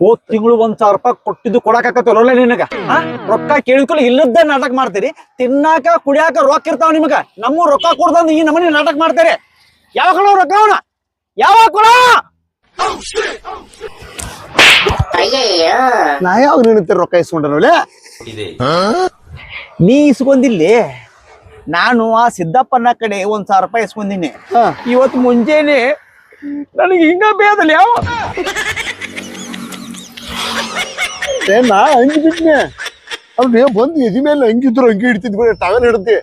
ಹೋದ್ ತಿಂಗಳು ಒಂದ್ ಸಾವಿರ ರೂಪಾಯಿ ಕೊಟ್ಟಿದ್ದು ಕೊಡಾಕತ್ತಲ್ಲ ನಿನಗ? ರೊಕ್ಕ ಕೇಳಿಕೊಳ್ಳಿ ಇಲ್ಲದ್ದೇ ನಾಟಕ ಮಾಡ್ತೀರಿ. ತಿನ್ನಾಕ ಕುಡಿಯಾಕ ರೊಕ್ಕ ಇರ್ತಾವ ನಿಮಗ. ನಮ್ಮ ರೊಕ್ಕ ಕೊಡ್ದಂದ್ ಈ ನಮ್ಮನೆ ನಾಟಕ ಮಾಡ್ತಾರೆ. ಯಾವ ಕೊಡೋ ರೊಕ್ಕ ಅವನ? ಯಾವ ಕೊಡ ನಾ ಯಾವಾಗ ನಿನ್ನ ರೊಕ್ಕ ಇಸ್ಕೊಂಡ್ರೆ ನೀ ಇಸ್ಕೊಂದಿಲ್ಲಿ ನಾನು ಆ ಸಿದ್ದಪ್ಪನ ಕಡೆ ಒಂದ್ ಸಾವಿರ ರೂಪಾಯಿ ಇಸ್ಕೊಂಡಿನಿ. ಇವತ್ತು ಮುಂಜಾನೆ ನನಗೆ ಹಿಂಗ ಬೇದಲ್ಲ ಯಾವ ಏ ನಾ ಹಂಗೆ ಬಿಟ್ನೆ ಅವ್ರು ಬಂದು ಎದಿ ಮೇಲೆ ಹಂಗಿದ್ರು ಹಂಗೆ ಇಡ್ತಿದ್ ಬಿಡ ಟವೆಲ್ ಹಿಡ್ತಿ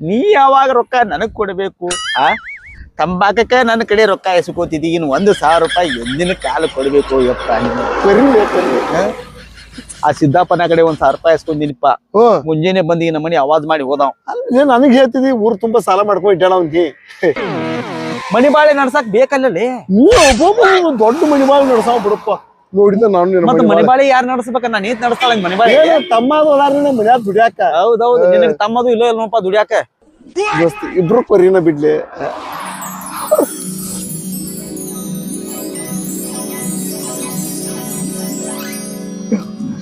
ನೀ ಯಾವಾಗ ರೊಕ್ಕ ನನಗ್ ಕೊಡಬೇಕು ಆ? ತಂಬಾಕಕ್ಕ ನನ್ನ ಕಡೆ ರೊಕ್ಕ ಎಸ್ಕೋತಿದ್ದಿ ಇನ್ನು ಒಂದು ಸಾವಿರ ರೂಪಾಯಿ ಎಂದಿನ ಕಾಲ ಕೊಡಬೇಕು ಯಪ್ಪ ನೀನು. ಆ? ಸಿದ್ದಾಪನ ಕಡೆ ಒಂದ್ ಸಾವಿರ ರೂಪಾಯಿ ಎಸ್ಕೊಂಡಿನಿಪ್ಪ. ಮುಂಜಾನೆ ಬಂದು ಈ ನಮ್ಮನಿ ಅವಾಜ್ ಮಾಡಿ ಹೋದಾವ್. ಅಲ್ಲ ನನಗೆ ಹೇಳ್ತಿದಿ ಊರ್ ತುಂಬಾ ಸಾಲ ಮಾಡ್ಕೊಂಡು ಇಟ್ಟಾಳ ಅವ್ನಿಗೆ. ಮನಿ ಬಾಳೆ ನಡ್ಸಕ್ ಬೇಕಲ್ಲೇ ನೀ ಒಬ್ಬೊಬ್ಬ ದೊಡ್ಡ ಮನಿ ಬಾಳ ನಡ್ಸಾವ ಬಿಡಪ್ಪ. ನೋಡಿದ ನಾನು ಮತ್ತ ಮನಿ ಬಾಳೆ. ಯಾರು ನಡೆಸ್ಬೇಕ ನಾನು ನೀತ್ ನಡ್ಸ್ತಾಳ ಮನಿ ಬಾಳೆ? ತಮ್ಮದು ತಮ್ಮ ಅದಾರ ಮನ್ಯಾಗ ದುಡ್ಯಾಕ. ಹೌದೌದು ನಿನಗೆ ತಮ್ಮದು ಇಲ್ಲ ಇಲ್ಲಪ್ಪ ದುಡಿಯಾಕ? ಇಬ್ರು ಪರಿನ ಬಿಡ್ಲಿ.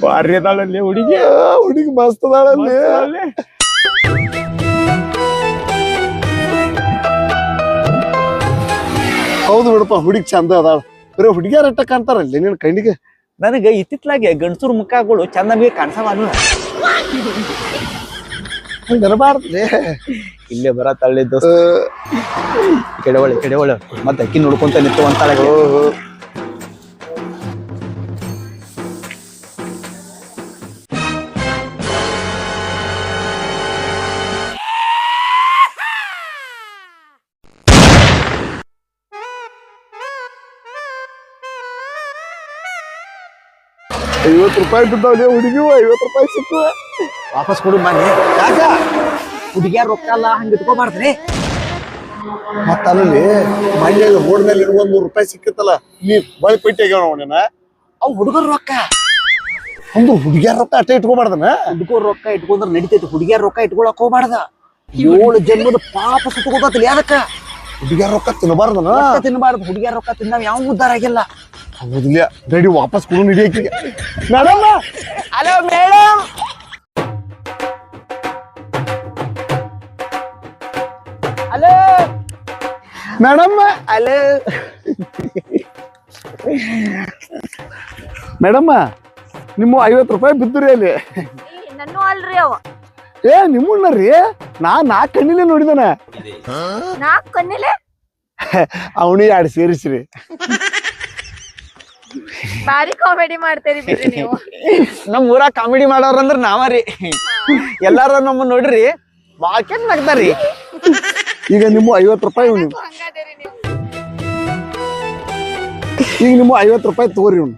ಭಾರಿ ಅದಾಳಲ್ಲಿ ಹುಡುಗಿ. ಹುಡುಗಿ ಮಸ್ತ್ ಅದಾಳಲ್ಲಿ. ಹೌದು ಬಿಡಪ್ಪ ಹುಡುಗಿ ಚಂದ ಅದಾಳ. ಬರೀ ಹುಡುಗಿಯರ ಅಟ್ಟ ಕಾಣ್ತಾರಲ್ಲ ನಿನ್ನ ಕಣ್ಣಿಗೆ? ನನಗೆ ಇತ್ತಿತ್ಲಾಗೆ ಗಂಡಸೂರ್ ಮುಖಗಳು ಚಂದ ನಮಗೆ ಕಾಣಿಸವಾನು ಇಲ್ಲೇ ಬರ ತಳ್ಳಿದ್ದು ಕೆಡವಳೆ ಕೆಡವಳೆ ಮತ್ತೆ ಅಕ್ಕಿ ನೋಡ್ಕೊಂತ ನಿಂತು ಅಂತಾಳೆ ರೂಪಾಯಿ ಬಿದ್ದಾವಲೆ ಹುಡುಗಿ ಐವತ್ತು ರೂಪಾಯಿ ಸಿಕ್ಕು ವಾಪಸ್ ಕೊಡು ಮನೆ. ಯಾಕ ಹುಡುಗಿಯ ರೊಕ್ಕ ಅಲ್ಲ ಹಂಗ ಇಟ್ಕೋಬಾರ್ದ್ರಿ. ಮತ್ತ ಅಲ್ಲಿ ಮನೆ ರೋಡ್ ಮೇಲೆ ಇರುವ ಒಂದ್ ನೂರು ರೂಪಾಯಿ ಸಿಕ್ಕಿತ್ತಲ್ಲ ನೀ ಬಳಿ ಪೈಟಿ ಆಗ್ಯಾವ ಅವನೇನ ಅವ್ ಹುಡುಗರ ರೊಕ್ಕ. ಒಂದು ಹುಡುಗಿಯರ ರೊಕ್ಕ ಅಷ್ಟೇ ಇಟ್ಕೋಬಾರ್ದನ? ಹುಡುಗರ ರೊಕ್ಕ ಇಟ್ಕೊಂಡ್ರೆ ನಡಿತೈತಿ. ಹುಡುಗಿಯರ ರೊಕ್ಕ ಇಟ್ಕೊಳಕ್ ಹೋಗ್ಬಾರ್ದ. ಏಳು ಜನ್ಮದ ಪಾಪ ಸುತ್ತಕೋತಲಿ ಅದಕ್ಕ ಹುಡುಗಿಯರ ರೊಕ್ಕ ತಿನ್ನಬಾರ್ದನ? ತಿನ್ನಬಾರ್ದು. ಹುಡುಗಿಯರ ರೊಕ್ಕ ತಿನ್ನ ಯಾವ ಉದ್ದಾರ ಆಗಿಲ್ಲ. ಹೌದಿಲ್ಲ ನಡಿ ವಾಪಸ್ ಕೊಡು ನಡಿಯಕ್ಕೆ madam hello madam hello madam hello madam ನಿಮ್ಮ ಐವತ್ತು ರೂಪಾಯಿ ಬಿದ್ದುರಿ ಅಲ್ಲಿ. ನನ್ನೂ ಅಲ್ರಿ ಅವ. ಏ ನಿಮ್ಮನ್ನ ರೀ? ನಾ ನಾಲ್ಕು ಕಣ್ಣಿಲೆ ನೋಡಿದನ. ನಾಲ್ಕು ಕಣ್ಣಿಲೆ? ಅವನಿಗೆ ಎರಡು ಸೇರಿಸ್ರಿ. ಬಾರಿ ಕಾಮಿಡಿ ಮಾಡ್ತೀರಿ ಬಿಡ್ರಿ ನೀವು. ನಮ್ ಊರಾಗ ಕಾಮಿಡಿ ಮಾಡೋರ್ ಅಂದ್ರ ನಾವರಿ ಎಲ್ಲಾರು ನಮ್ಮ ನೋಡ್ರಿ ಬಾಕೆಟ್ ನಗ್ತಾರಿ. ಈಗ ನಿಮ್ಮ ಐವತ್ತು ರೂಪಾಯಿ ಇವ್ನು ಹಂಗಾದೇರಿ ನೀವು. ಈಗ ನಿಮ್ಮ ಐವತ್ತು ರೂಪಾಯಿ ತಗೋರಿ ಇವ್ನು.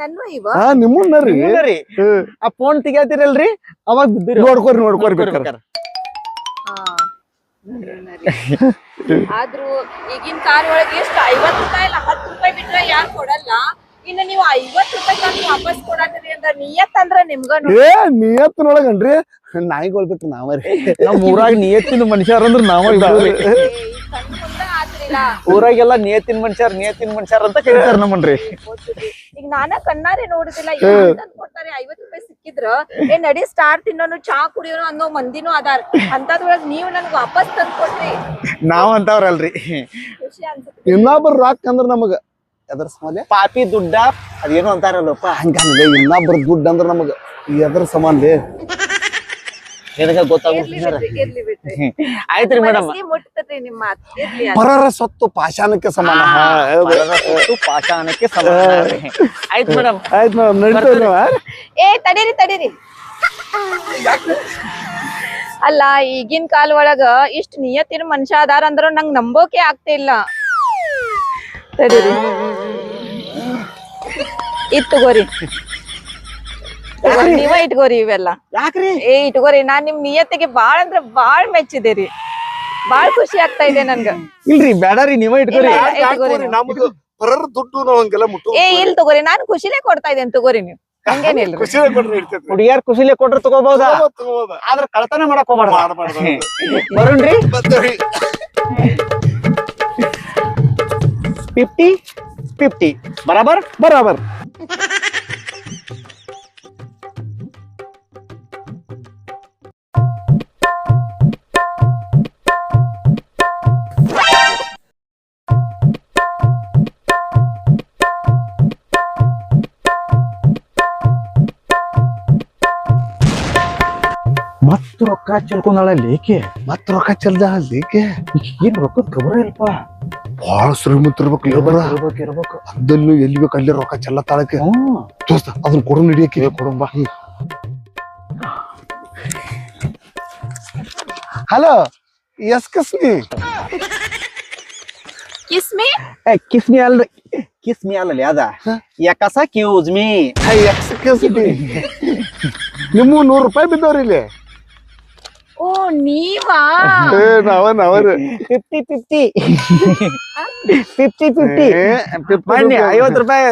ನನ್ನೂ ಇವ? ಹಾ ನಿಮ್ಮನ್ನ ರೀ. ಆ ಫೋನ್ ತೆಗಿಯತಿರಲ್ರಿ ಅವಾಗ ಬಿದ್ದಿರಿ. ನೋಡ್ಕೋರಿ ನೋಡ್ಕೋರಿ ಬೇಕಾರೆ. ಆದ್ರೂ ಈಗಿನ ಕಾರ್ ಒಳಗೆ ಎಷ್ಟು ಐವತ್ ರೂಪಾಯಿ ಇಲ್ಲ ಹತ್ತು ರೂಪಾಯಿ ಬಿಟ್ರೆ ಯಾರು ಕೊಡಲ್ಲ? ಇನ್ನು ನೀವು ಐವತ್ ರೂಪಾಯಿ ತಂದು ವಾಪಸ್ ಕೊಡತ್ತೀರಿ ಅಂದ್ರ ನಿಯತ್ ಅಂದ್ರ ನಿಮ್ಗ ಏ ನಿಯತ್ತಿನೊಳಗನ್ರಿ ನಾಯಿಗಳು ಬಿಟ್ರು ನಾವ ನಮ್ಮ ನಮ್ ಊರಾಗ ನಿಯತ್ತಿನ ಮನುಷ್ಯರ ಅಂದ್ರ ನಾವ ಇದ್ದೀವ್ರಿ ಊರಾಗೆಲ್ಲ ನೇತಿನ ಮನುಷ್ಯರ್ ನೇತಿನ ಮನುಷ್ಯರ್ ಅಂತ ಕೇಳ್ತಾರ ನಮ್ಮನ್ರಿ. ಈಗ ನಾನ ಕಣ್ಣಾರೆ ನೋಡುದಿಲ್ಲ. ಕೊಡ್ತಾರೆ ಐವತ್ ರೂಪಾಯಿ ಸಿಕ್ಕಿದ್ರ ಏ ನಡಿ ಸ್ಟಾರ್ ತಿನ್ನೋನು ಚಾ ಕುಡಿಯೋನು ಅನ್ನೋ ಮಂದಿನೂ ಅದಾರ. ಅಂತದ್ರೊಳಗ್ ನೀವ್ ನನ್ಗ ವಾಪಸ್ ತಂದ್ ಕೊಟ್ರಿ ನಾವ್ ಅಂತವ್ರಲ್ರಿ. ಇನ್ನೊಬ್ರು ರಾಕ್ ಅಂದ್ರ ನಮಗ ಎದ್ರ ಸಮಾಲೆ ಪಾಪಿ ದುಡ್ಡ ಅದೇನೋ ಅಂತಾರಲ್ಲಪ್ಪ. ಹಂಗ ಇನ್ನೊಬ್ರ ದುಡ್ಡು ಅಂದ್ರ ನಮಗ ಎದ್ರ ಸಮಾನ್ಲಿ ನಿನಗ ಆಯ್ತ್ರಿ ಮೇಡಮ್. ಪರರ ಸೊತ್ತು ಪಾಷಾಣಕ್ಕೆ ಸಮಾನ. ಸೊತ್ತು. ಪಾಷಾಣಕ್ಕೆ ಸಮಾನ. ಆಯ್ತು ಮೇಡಮ್. ಆಯ್ತು ಮೇಡಮ್. ನಡೀತೇವೆ ಏ ತಡೀರಿ ತಡೀರಿ. ಅಲ್ಲ ಈಗಿನ ಕಾಲ ಒಳಗ ಇಷ್ಟ ನಿಯತ್ತಿನ ಮನುಷ್ಯ ಅದಾರ ಅಂದ್ರ ನಂಗ್ ನಂಬೋಕೆ ಆಗ್ತಾ ಇಲ್ಲ. ತಡೀರಿ. ಇತ್ತು ತಗೋರಿ, ನೀವ ಇಟ್ಕೋರಿ ಇವೆಲ್ಲ. ಯಾಕ್ರಿ? ಏ ಇಟ್ಕೋರಿ ನಾನ್ ನಿಮ್ ನಿಯತ್ತಿಗೆ ಬಾಳ್ ಅಂದ್ರ ಬಾಳ್ ಮೆಚ್ಚಿದೇರಿ ಬಾಳ್ ಖುಷಿ ಆಗ್ತಾ ಇದೆ ನನ್ಗ. ಇಲ್ರಿ ಬೇಡರಿ ನೀವ ಇಟ್ಕೊರಿ. ನಮ್ದು ಪರರ ದುಡ್ಡು ನಾವು ಹಂಗೆಲ್ಲ ಮುಟ್ಟು ಏ ಇಲ್ ತಗೋರಿ ನಾನ್ ಖುಷಿಲೇ ಕೊಡ್ತಾ ಇದ್ದೇನೆ ತಗೋರಿ ನೀವು. ಹಂಗೇನಿಲ್ಲ ಖುಷಿ ಕೊಟ್ರೆ ಇರ್ತೈತಿ ಹುಡುಗಿಯಾರ್ ಖುಷಿಲೆ ಕೊಟ್ರ ತಗೋಬಹುದಾ ತಗೋಬೋದ ಆದ್ರ ಕಳ್ತನ ಮಾಡಕ್ ಹೋಗ್ಬಾರ್ದ? ಮಾಡ್ಬಾರ್ದು. ಬರೋಣ್ರಿ ಫಿಫ್ಟಿ ಫಿಫ್ಟಿ. ಬರಾಬರ್ ಬರಾಬರ್. ರೊಕ್ಕ ಚೆಲ್ಕೊಂಡಾಳ ಲೇಕೆ ಮತ್ತ ರೊಕ್ಕ ಚಲ್ದ ಅಲ್ಲಿಗೆ ಏನ್ ರೊಕ್ಕದ ಖಬರ ಇಲ್ಪ? ಭಾಳ ಶ್ರೀಮಂತ ಇರ್ಬೇಕು ಇರ್ಬೇಕು ಇರ್ಬೇಕು ಅದಲ್ಲಿ ಎಲ್ಲಿ ಬೇಕು ಅಲ್ಲಿ ರೊಕ್ಕ ಚೆಲ್ಲ ತಾಳಕ್ಕೆ ಹ್ಮ್. ದೋಸ್ತ ಅದನ್ನ ಕೊಡು ನಡಿಯಕ್ಕೆ ಕೊಡಂಬ ಹಲೋ ಎಸ್ ಕಸ್ಮಿ ಕಿಸ್ಮಿ ಕಿಸ್ಮಿ ಅಲ್ರಿ. ಕಿಸ್ಮಿ ಅಲ್ಲಲ್ಲಿ ಅದ. Excuse me. ಎಕ್ಸ್ ಕಿಸ್ ನಿಮ್ಮ ನೂರು ರೂಪಾಯಿ ಬಿದ್ದವ್ರಿ ಇಲ್ಲಿ ಓ ನೀವಾ? ಏ ನಾವ ನಾವ್ರಿ ಫಿಫ್ಟಿ ಫಿಫ್ಟಿ. Fifty fifty. ಬನ್ನಿ ಐವತ್ತು ರೂಪಾಯಿ.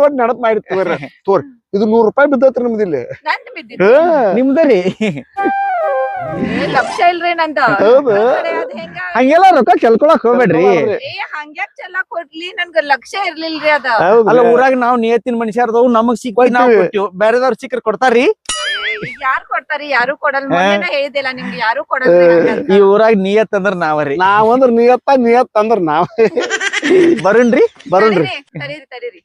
ನೋಡಿ ನಡಪ್ ಮಾಡಿ ತಗೋರಿ ತೋರಿ ಇದು ನೂರು ರೂಪಾಯಿ ಬಿದ್ದತ್ರಿ ನಿಮ್ದು ಇಲ್ಲಿ ನಿಮ್ದರಿ ಲಕ್ಷ ಇಲ್ರಿ ನಂದ. ಹಂಗೆಲ್ಲ ರೊಕ್ಕ ಕೆಲ್ಕೊಳಕ್ ಹೋಗ್ಬೇಡ್ರಿ. ಏ ಹಂಗ್ಯಾಕ್ ಚೆಲ್ಲಾ ಕೊಡ್ಲಿ ನನ್ಗ ಲಕ್ಷ ಇರ್ಲಿಲ್ರಿ ಅದ. ಅಲ್ಲ ಊರಾಗ ನಾವ್ ನಿಯತ್ತಿನ ಮನುಷ್ಯರ್ದವು ನಮಗ್ ಸಿಕ್ಕ ನಾವ್. ಕೊಟ್ಟಿವ್ ಬೇರೆದವ್ರ ಸಿಕ್ಕರ್ ಕೊಡ್ತಾರ್ರಿ. ಯಾರು ಕೊಡ್ತಾರಿ ಯಾರು ಕೊಡಲ್ಲ? ಮೊನ್ನೆನ ಹೇಳಿದಿಲ್ಲ ನಿಮ್ಗೆ ಯಾರು ಕೊಡಲ್ಲ ಈ ಊರಾಗ ನಿಯತ್ ಅಂದ್ರ ನಾವರಿ. ನಾವಂದ್ರ ನಿಯತ್ತ ನಿಯತ್ ಅಂದ್ರ ನಾವ್. ಬರುಣ್ರಿ ಬರೋಣ್ರಿ. ತಡೀರಿ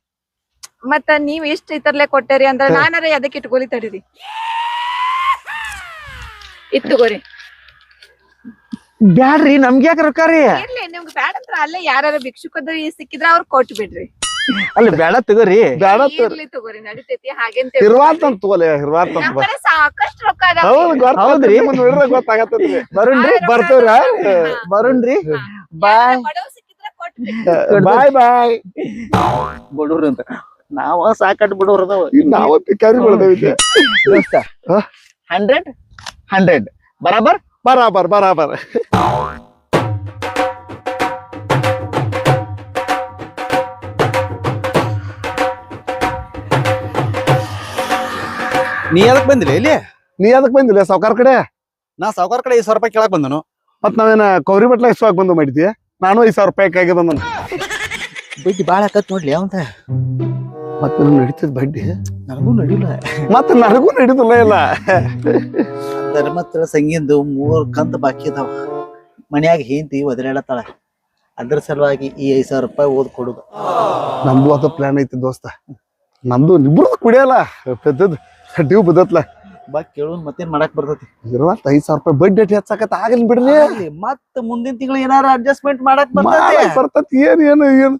ಮತ್ತ ನೀವ್ ಇಷ್ಟ ಇತರ್ಲೆ ಕೊಟ್ಟೇರಿ ಅಂದ್ರ ನಾನರ ಅದಕ್ಕೆ ಇಟ್ಕೊಲಿ ತಡೀರಿ. ಇತ್ತುಗೋರಿ ಬ್ಯಾಡ್ರಿ ನಮ್ಗೆ ಯಾಕೆ ರೊಕ್ಕ ರೀ. ಇರ್ಲಿ ನಿಮ್ಗೆ ಬ್ಯಾಡ ಅಂದ್ರ ಅಲ್ಲೇ ಯಾರು ಭಿಕ್ಷುಕದ ಸಿಕ್ಕಿದ್ರ ಅವ್ರ ಕೊಟ್ಟು ಬಿಡ್ರಿ. ಅಲ್ಲಿ ಬೇಡ ತಗೋರಿ. ಬೇಡ ತಗೋರಿ. ಹಿರ್ವಾತ್ ಅಂತ ತಗೋಲೆ ಅಂತ ಹೌದು ಗೊತ್ತಾಗತ್ತದ್ರಿ. ಬರುಣ್ರಿ ಬರ್ತೇವ್ರ ಬರುಣ್ರಿ. ಬಾಯ್ ಬಾಯ್ ಬಾಯ್ ಬಡವ್ರಿ ಅಂತ. ನಾವ ಸಾಕಟ್ ಬಡವ್ರ ಅದಾವ. ನಾವ ಪಿಕಾರಿ ಬಿಡದೇವಿ? ಹಂಡ್ರೆಡ್ ಹಂಡ್ರೆಡ್ ಬರಾಬರ್? ಬರಾಬರ್ ಬರಾಬರ್. ನೀ ಅದಕ್ ಬಂದಿಲ್ಲ ಇಲ್ಲಿ ನೀ ಅದಕ್ ಬಂದಿಲ್ಲ ಸಾವುಕಾರ ಕಡೆ? ನಾ ಸಾವುಕಾರ ಕಡೆ ಐದು ಸಾವಿರ ರೂಪಾಯಿ ಕೇಳಕ್ ಬಂದನು. ಮತ್ ನಾವೇನ ಕೌರಿ ಬಟ್ಲ ಇಸ್ವಾಗ್ ಬಂದು ಮಾಡಿದ್ವಿ. ನಾನು ಐದು ಸಾವಿರ ರೂಪಾಯಿ ಕೈಗೆ ಬಂದನು. ಬಡ್ಡಿ ಬಾಳ ಆಕತ್ ನೋಡ್ಲಿ ಅವಂತ. ಮತ್ ನನಗ್ ನಡೀತದ ಬಡ್ಡಿ? ನನಗೂ ನಡಿಲ್ಲ. ಮತ್ ನನಗೂ ನಡೀತಿಲ್ಲ ಇಲ್ಲ ಧರ್ಮತ್ರ ಸಂಗಿಂದು ಮೂರ್ ಕಂತ ಬಾಕಿ ಅದಾವ. ಮನ್ಯಾಗ ಹೆಂಡತಿ ಒದರಾಡತ್ತಾಳ. ಅದ್ರ ಸಲುವಾಗಿ ಈ ಐದ್ ಸಾವಿರ ರೂಪಾಯಿ ಓದ್ ಕೊಡುದು. ನಮ್ದು ಅದ ಪ್ಲಾನ್ ಐತಿ ದೋಸ್ತ. ನಮ್ದು ನಿಬ್ರದ್ ಕುಡಿಯಲ್ಲ. ಪೆದ್ದದ್ ಡ್ಯೂ ಬದತ್ಲ ಬಾ ಕೇಳೋನ್ ಮತ್ತೇನ್ ಮಾಡಕ್ ಬರ್ತೈತಿ? ಇರುವತ್ ಐದ್ ಸಾವಿರ ರೂಪಾಯಿ ಬಡ್ಡಿ ಅಟ್ಟಿ ಹೆಚ್ಚಾಕತ್ತ ಆಗಲ್ ಬಿಡ್ರಿ. ಮತ್ತ ಮುಂದಿನ ತಿಂಗಳು ಏನಾರ ಅಡ್ಜಸ್ಟ್ಮೆಂಟ್ ಮಾಡಕ್ ಮಾಡಕ್ ಬರ್ತೈತಿ ಏನ್ ಏನ್ ಏನ್?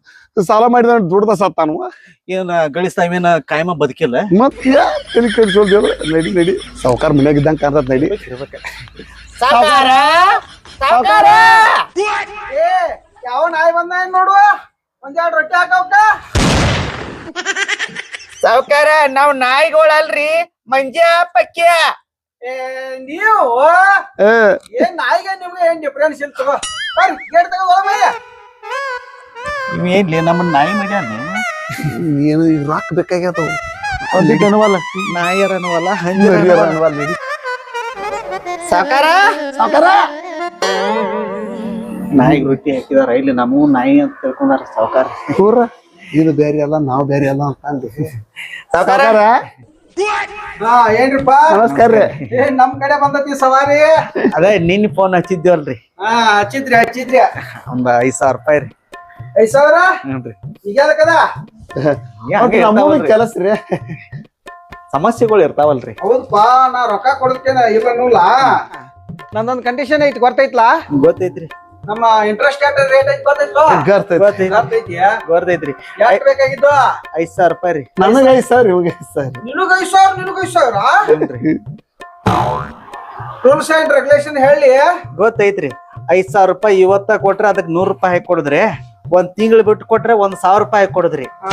ಸಾಲ ಮಾಡಿದ ದುಡ್ದ ಸತ್ತಾನು? ಏನ್ ಏನ ಕಾಯಮ ಬದುಕಿಲ್ಲ? ಮತ್ ತಲಿ ಕೆಡ್ಸ್ಕೊಳ್ದೇವ್ರ? ನಡಿ ನಡಿ. ಸಾವ್ಕಾರ ಮನ್ಯಾಗ ಇದ್ದಂಗ ಕಾಣ್ತದ ನಡಿ. ಯಾವ ನಾಯಿ ಬಂದ ನೋಡುವ? ಒಂದೆರಡು ರೊಟ್ಟಿ ಹಾಕವ್ಕ? ಸಾವ್ಕಾರ ನಾವ್ ನಾಯಿಗಳಲ್ರಿ. ಮಂಜ ಪಕ್ಯ. ನೀವು? ಏ. ಏನ್ ನಾಯಿಗೆ ನಿಮ್ಗೆ ಏನ್ ಡಿಫ್ರೆನ್ಸ್ ಇಲ್ಲ ತಗೋ ಬರ್ರಿ ಗೇಟ್ ತಗೋ ಹೋಗ್ಬಯ್ಯ ಏನ್ಲಿ ನಮ್ಮ ನಾಯಿ ಮಾಡ್ಯಾನ ಏನು ಈಗ ರೊಕ್ಕ ಬೇಕಾಗ್ಯಾವ ಒಂದಿಟ್ಟು ಅನುವಲ್ಲ. ನಾಯರ್ ಅನುವಲ್ಲ ಹಂಜರ್ ಅನುವಲ್ಲ. ನಡಿ ಸಾವ್ಕಾರ ಸಾವ್ಕಾರ. ನಾಯಿಗೆ ರೊಟ್ಟಿ ಹಾಕಿದಾರ ಇಲ್ಲಿ ನಮಗೂ ನಾಯಿ ಅಂತ ತಿಳ್ಕೊಂಡಾರ ಸಾವುಕಾರ. ಕೂರ ಇದು ಬೇರೆ ಅಲ್ಲ ನಾವು ಬೇರೆ ಅಲ್ಲ ಅಂತ ಅಂದಿ ಸಾವ್ಕಾರ ಹಾ ಏನ್ರಿಪ್ಪ? ನಮಸ್ಕಾರ ರೀ. ಏ ನಮ್ ಕಡೆ ಬಂದತಿ ಸವಾರಿ. ಅದೇ ನಿನ್ ಫೋನ್ ಹಚ್ಚಿದ್ದೇವಲ್ರಿ ಹಾ ಹಚ್ಚಿದ್ರಿ ಹಚ್ಚಿದ್ರಿ. ಒಂದ್ ಐದ್ ಸಾವಿರ ರೂಪಾಯಿ ರೀ. ಐದ್ ಸಾವಿರ? ಈಗ ಅದಕ್ಕದ ಹಂಗೆ ನಮ್ಮೂನು ಇರ್ತಾವಲ್ರಿ. ಕೆಲಸ ರೀ. ಸಮಸ್ಯೆಗಳು ಇರ್ತಾವಲ್ರಿ. ಹೌದಪ್ಪ ನಾ ರೊಕ್ಕ ಕೊಡ್ತೇನೆ ಇಲ್ಲ ನೂಲ ನಂದೊಂದ್ ಕಂಡೀಷನ್ ಐತಿ ಗೊತ್ತೈತ್ಲಾ? ಗೊತ್ತೈತ್ರಿ. ನಮ್ಮ ಇಂಟ್ರೆಸ್ಟ್ ರೇಟ್ ಐತಿ ಗೊತ್ತೈತ್ರಿ. ಎಷ್ಟ್ ಬೇಕಾಗಿದ್ದು ಐದ್ ಸಾವಿರ ರೂಪಾಯಿ ರೀ. ನನಗ ಐದ್ ಸಾವಿರ ಇವಾಗ ಐದ್ ಸಾವಿರ. ನಿನಗ ಐದ್ ಸಾವಿರ ನಿನಗ ಐದ್ ಸಾವಿರ? ರೂಲ್ಸ್ ಅಂಡ್ ರೆಗ್ಯುಲೇಷನ್ ಹೇಳಿ. ಗೊತ್ತೈತ್ರಿ. ಐದ್ ಸಾವಿರ ರೂಪಾಯಿ ಇವತ್ತ ಕೊಟ್ರೆ ಅದಕ್ಕೆ ನೂರ್ ರೂಪಾಯಿ ಹಾಕಿ ಕೊಡುದ್ರಿ. ಒಂದ್ ತಿಂಗಳು ಬಿಟ್ಟು ಕೊಟ್ರೆ ಒಂದ್ ಸಾವಿರ ರೂಪಾಯಿ ಹಾಕಿ ಕೊಡುದ್ರಿ. ಹಾ,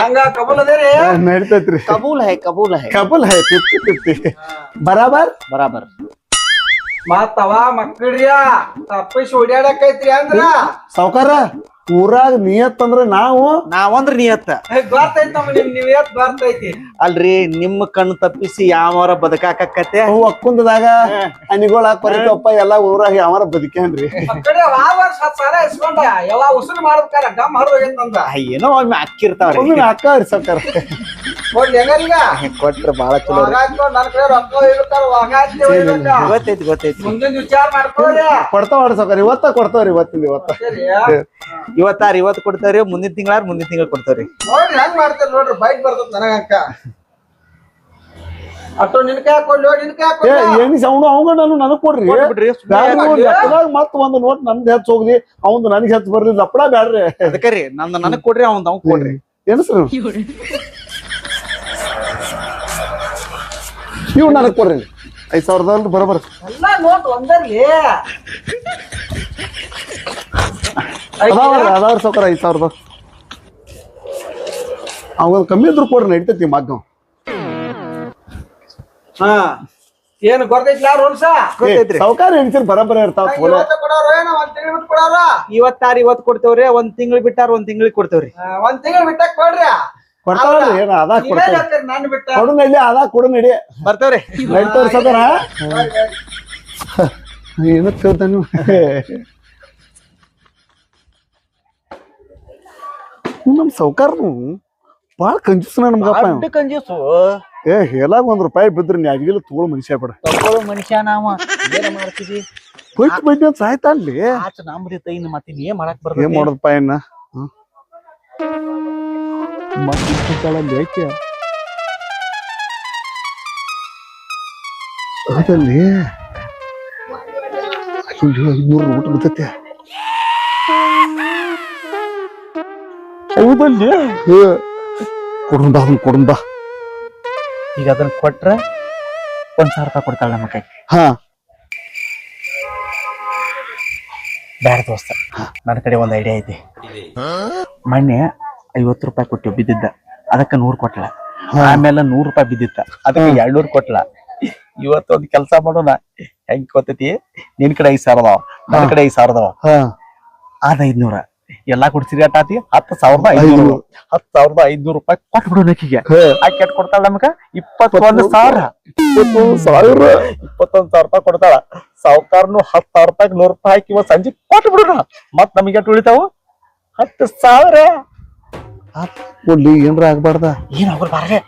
ಹಂಗ ಕಬೂಲ್ ಅದೇರಿ ನಡಿತೈತ್ರಿ. ಕಬೂಲ್ ಹೈ ಕಬೂಲ್ ಹೈ. ಕಬೂಲ್ ಹೈ ಫಿಫ್ಟಿ ಫಿಫ್ಟಿ ಬರಾಬರ್? ಬರಾಬರ್. ಮತ್ತವ ಮಕ್ಕಳ್ರಿಯ? ತಪ್ಪಿಸಿ ಓಡ್ಯಾಡಕೈತ್ರಿ ಅಂದ್ರ? ಸಾವ್ಕಾರ ಊರಾಗ ನಿಯತ್ ಅಂದ್ರ ನಾವು ನಾವಂದ್ರ ನಿಯತ್ತ. ಗೊತ್ತೈತಿ ನಿಮ್ ಬರ್ತೈತಿ ಅಲ್ರಿ ನಿಮ್ಮ ಕಣ್ಣು ತಪ್ಪಿಸಿ ಯಾವಾರ ಬದುಕಾಕತ್ತೆ ಅವು ಅಕ್ಕುಂದದಾಗ ಅನಿಗೋಳ ಕೊರಿತಪ್ಪ ಎಲ್ಲಾ ಊರಾಗ ಯಾವಾರ ಬದುಕೇನ್ರಿ? ಎಲ್ಲಾ ಕಡೆ ಆ ವರ್ಷ ಹತ್ತು ಸಾವಿರ ಇಸ್ಕೊಂಡ ಎಲ್ಲ ಉಸಿರು ಮಾಡ್ಬೇಕಾರ ಗಮ್ ಹರಿದೋಗೈತಂದ ಏನೋ ಒಮ್ಮೆ ಅಕ್ಕಿರ್ತಾವ್ರಿ ಒಮ್ಮೆ ಅಕ್ಕ ಕೊಟ್ರ ಬಾಳ ಚಲೋ ಗೊತ್ತೈತಿ ಗೊತ್ತೈತಿ. ಮುಂದಿನ ವಿಚಾರ ಮಾಡ್ಕೊಳ್ಳಿ ಕೊಡ್ತಾವ ಸಾಕಾರ ಇವತ್ತ ಕೊಡ್ತಾವ್ರಿ ಇವತ್ತಿಂದ ಇವತ್ತ. ಇವತ್ತಾರ ಇವತ್ತು ಕೊಡ್ತಾವ್ರಿ ಮುಂದಿನ ತಿಂಗಳಾರ ಮುಂದಿನ ತಿಂಗಳ ಕೊಡ್ತಾವ್ರಿ. ಹೆಂಗ್ ಮಾಡ್ತಾರ ನೋಡ್ರಿ ಬೈಕ್ ಬರ್ತದ ನನಗಂಕ ಏನಿ ಸೌಂಡ್ ಅವಂಗ ನಾನು ನನಗ್ ಕೊಡ್ರಿ. ಕೊಟ್ಬಿಡ್ರಿ ಬ್ಯಾಡ ನೋಡ್ರಿ ಲೆಕ್ಕದಾಗ ಮತ್ ಒಂದ್ ನೋಟ್ ನಂದ್ ಹೆಚ್ಚ ಹೋಗ್ಲಿ ಅವಂದ್ ನನಗ್ ಹೆಚ್ಚ ಬರ್ಲಿ ಲಪ್ಪಡ ಬ್ಯಾಡ್ರಿ. ಅದಕ್ಕೆ ರೀ ನಂದು ನನಗ್ ಕೊಡ್ರಿ ಅವಂದ್ ಅವ್ ಕೊಡ್ರಿ. ಏನ್ ಸರ್? ನೀವು ನನಗೆ ಕೊಡ್ರಿ ಐದ್ ಸಾವಿರದಲ್ಲಿ ಬರೋಬರ್. ಎಲ್ಲಾ ನೋಟ್ ಒಂದರ್ಲಿ ಅದಾವ್ರಿ ಅದಾವ್ರಿ ಸಾವ್ಕಾರ ಐದು ಸಾವಿರದ. ಅವಾಗ ಕಮ್ಮಿ ಇದ್ರು ಕೊಡ್ರಿ ನಡಿತೈತಿ ಮಗ್ಗ ಹಾ. ಏನ್ ಗೊತ್ತೈತಿ ಯಾರು ಸಾವ್ಕಾರ ಬರಬರ ಇರ್ತಾವ ಫೋನ್. ಇವತ್ತಾರ ಇವತ್ ಕೊಡ್ತೇವ್ರಿ ಒಂದ್ ತಿಂಗಳು ಬಿಟ್ಟಾರ ಒಂದ್ ತಿಂಗಳಿಗೆ ಕೊಡ್ತೇವ್ರಿ. ಒಂದ್ ತಿಂಗಳು ಬಿಟ್ಟಾಗ ಕೊಡ್ರಿ ಕೊಡ್ತಾವ್ರಿ ಏನ ನೀವೇ ಕೊಡ್ತಾರ ಬಿಟ್ಟ ಕೊಡು ನಡಿ ಅದಾಗ ಕೊಡು ನಡಿ ಬರ್ತೇವ್ರಿ ನಡಿತಾವ್ರಿ ಸಾವ್ಕಾರ ಏನಕ್ ಕೇಳ್ತಾನ? ನೀವು ನಮ್ ಸೌಕಾರ ಬಾಳ ಕಂಜೂಸ್ ನಮ್ಗಪ್ಪ. ಕಂಜೂಸು. ಏ ಹೇಳಾಗ ಒಂದ್ ರೂಪಾಯಿ ಬಿದ್ರಿ ನೀ ತೋಳ ತಗೊಳ್ ಮನುಷ್ಯ ಬಿಡ. ತಗೊಳ್ಳೋ ಮನುಷ್ಯ ನಾವ. ಏನ್ ಮಾಡ್ತೀವಿ ಬೈಟ್ ಬೈಟ್ ಅಂತ ಸಾಯ್ತಾನ್ಲಿ ಆಚ ನಮ್ದಿತ್ತ ಇನ್ನು ಮತ್ತೆ ಏನ್ ಮಾಡಕ್ ಏನ್ ಬರ್ತೈತಿ ಮಾಡೋದಪ್ಪ ಇನ್ನ? ಯಾಕೆ ಅದಲ್ಲಿ ಐನೂರು ಊಟ ಬಿದ್ದೈತೆ ಹೌದಲ್ಲಿ? ಕೊಡುಂದ ಅದನ್ನ ಕೊಡುಂದ ಈಗ ಅದನ್ನ ಕೊಟ್ರ ಒಂದ್ ಸಾವಿರ ರೂಪಾಯಿ ಕೊಡ್ತಾಳೆ ನಮ್ಮ ಕೈ ಹಾ. ಬ್ಯಾಡ ದೋಸ್ತ ನನ್ನ ಕಡೆ ಒಂದು ಐಡಿಯಾ ಐತಿ. ಮೊನ್ನೆ ಐವತ್ತು ರೂಪಾಯಿ ಕೊಟ್ಟಿವ್ ಬಿದ್ದಿದ್ದ. ಅದಕ್ಕೆ ನೂರ್ ಕೊಟ್ಲ. ಆಮೇಲೆ ನೂರು ರೂಪಾಯಿ ಬಿದ್ದಿತ್ತ. ಅದಕ್ಕೆ ಎರಡ್ನೂರ್ ಕೊಟ್ಲ. ಒಂದು ಕೆಲಸ ಮಾಡೋಣ. ಹೆಂಗ್ ಗೊತ್ತೈತಿ? ನಿನ್ ಕಡೆ ಐದ್ ಸಾವಿರ ಅದಾವ ನನ್ನ ಕಡೆ ಐದ್ ಸಾವಿರ ಅದಾವ ಹಾ. ಅದ ಐದ್ನೂರ. ಎಲ್ಲಾ ಕೊಡ್ಸಿರಿ ಆತಿ? ಹತ್ತು ಸಾವಿರದ ಐದ್ನೂರು. ಹತ್ತು ಸಾವಿರದ ಐದ್ನೂರು ರೂಪಾಯಿ ಕೊಟ್ಬಿಡು ನಕ್ಕಿಗೆ ಆ ಕೆಟ್ ಕೊಡ್ತಾಳ ನಮಗ? ಇಪ್ಪತ್ತೊಂದು ಸಾವಿರ. ಸಾವಿರ. ಇಪ್ಪತ್ತೊಂದ್ ಸಾವಿರ ರೂಪಾಯಿ ಕೊಡ್ತಾಳ. ಸಾವುಕಾರನು ಹತ್ತು ಸಾವಿರ ರೂಪಾಯಿ ನೂರು ರೂಪಾಯಿ ಹಾಕಿ ಸಂಜೆ ಕೊಟ್ಬಿಡೋಣ ಮತ್ ನಮಗೆ ಎಟ್ ಉಳಿತಾವು? ಹತ್ತು ಸಾವಿರ. ಒಡ್ಲಿ ಏನ್ರ ಆಗ್ಬಾರ್ದ? ಏನ್ ಅವ್ರ ಬಾರೇ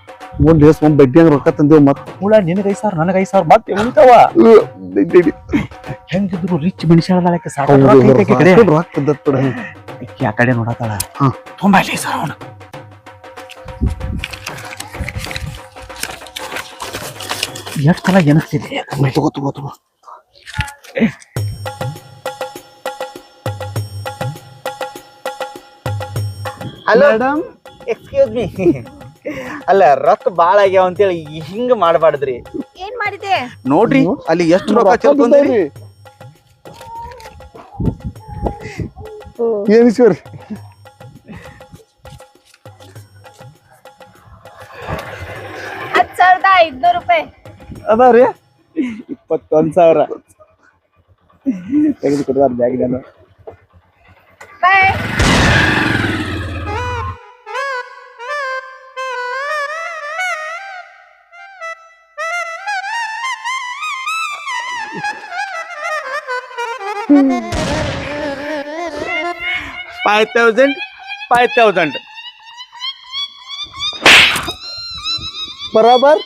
ಒಂದ್ ದಿವಸ ಒಂದ್ ಬಡ್ಡಿ ಹಂಗ ರೊಕ್ಕ ತಂದೇವ್ ಮತ್. ಹುಳ ನಿನಗ ಐದ್ ಸಾವಿರ ನನಗ ಐದ್ ಸಾವಿರ ಮತ್ತೆ ಉಳಿತಾವ ಹೆಂಗಿದ್ರು ರಿಚ್ ಮನುಷ್ಯ ಸಾಕು ರೊಕ್ಕ ಆ ಕಡೆ. ತುಂಬಾ ಇಲ್ಲಿ ಸರ್ ಅವನು. ಎಷ್ಟು ಸಲ ತಗೋ ತಗೋ ತಗೋ. ಮೇಡಮ್ ಎಕ್ಸ್ಕ್ಯೂಸ್ ಮೀ ಅಲ್ಲ ರೊಕ್ಕ ಬಾಳ ಆಗ್ಯಾವ ಅಂತೇಳಿ ಹಿಂಗ ಮಾಡಬಾರ್ದ್ರಿ. ಏನ್ ಮಾಡಿದೆ? ನೋಡ್ರಿ ಅಲ್ಲಿ ಎಷ್ಟು ರೊಕ್ಕ ಚೆಲ್ಕೊಂಡ್ರಿ ಏನು ಸರ್ ಸಾವಿರದ ಐದ್ನೂರು ರೂಪಾಯಿ. ಅದಾವ್ರಿ? ಇಪ್ಪತ್ತೊಂದ್ ಸಾವಿರ. ತೆಗೆದು ಕೊಡ್ತಾರ ಬ್ಯಾಗ್ ನಾನು फाय थाउजंड फाय थाउजंड. बराबर?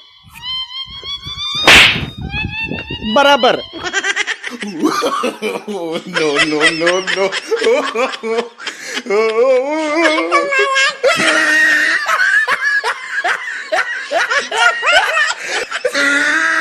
बराबर. No no no no Ah!